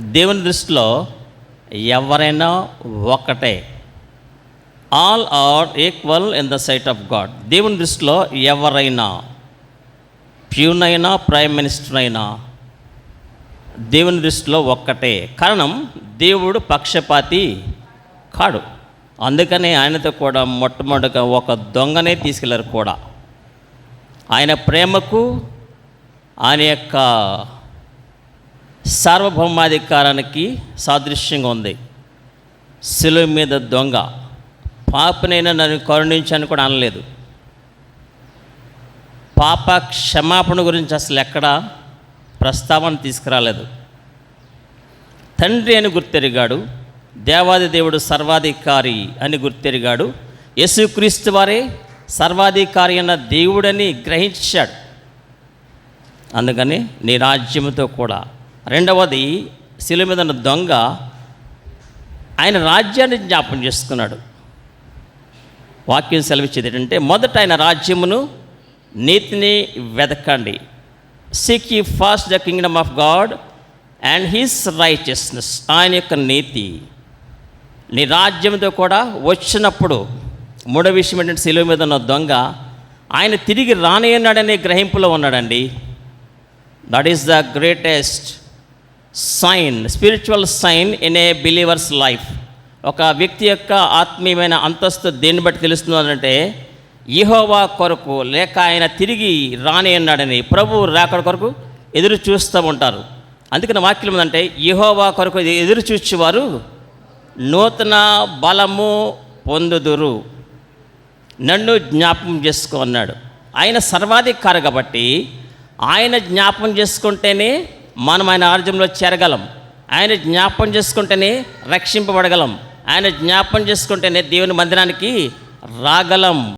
దేవుని దృష్టిలో ఎవరైనా ఒక్కటే all are equal in the sight of God దేవుని దృష్టిలో ఎవరైనా ప్యూనైనా ప్రైమ్ మినిస్టర్ అయినా దేవుని దృష్టిలో ఒక్కటే. కారణం దేవుడు పక్షపాతి కాడు. అందుకనే ఆయనతో కూడా మొట్టమొదటిగా ఒక దొంగనే తీసుకెళ్ళారు కూడా. ఆయన ప్రేమకు ఆయన యొక్క సార్వభౌమాధికారానికి సాదృశ్యంగా ఉంది. శిలువ మీద దొంగ. పాపనైనా నన్ను కరుణించని కూడా అనలేదు. పాప క్షమాపణ గురించి అసలు ఎక్కడ ప్రస్తావన తీసుకురాలేదు. తండ్రి అని గుర్తెరిగాడు. దేవాది దేవుడు సర్వాధికారి అని గుర్తెరిగాడు. యేసుక్రీస్తు వారే సర్వాధికారి అన్న దేవుడని గ్రహించాడు. అందుకని నీ రాజ్యముతో కూడా రెండవది శిల మీద ఉన్న దొంగ ఆయన రాజ్యాన్ని జ్ఞాపం చేసుకున్నాడు. వాక్యం సెలవిచ్చేది ఏంటంటే మొదట ఆయన రాజ్యమును నీతిని వెతకండి seek you first the kingdom of God and his righteousness ఆయన యొక్క నీతి. నీ రాజ్యంతో కూడా వచ్చినప్పుడు మూడో విషయం ఏంటంటే శిలువ మీద ఉన్న దొంగ ఆయన తిరిగి రానియన్నాడనే గ్రహింపులో ఉన్నాడండి. That is the greatest sign spiritual sign in a believer's life ఒక వ్యక్తి యొక్క ఆత్మీయమైన అంతస్తు దేన్ని బట్టి తెలుస్తుందంటే ఇహోవా కొరకు లేక ఆయన తిరిగి రాని అన్నాడని ప్రభు రాకడ కొరకు ఎదురు చూస్తూ ఉంటారు. అందుకని వాక్యం ఏంటంటే ఇహోవా కొరకు ఎదురు చూచేవారు నూతన బలము పొందుదురు. నన్ను జ్ఞాపం చేసుకో అన్నాడు. ఆయన సర్వాధికారి కాబట్టి ఆయన జ్ఞాపకం చేసుకుంటేనే మనం ఆయన ఆర్జంలో చేరగలం. ఆయన జ్ఞాపం చేసుకుంటేనే రక్షింపబడగలం. ఆయన జ్ఞాపం చేసుకుంటేనే దేవుని మందిరానికి రాగలం.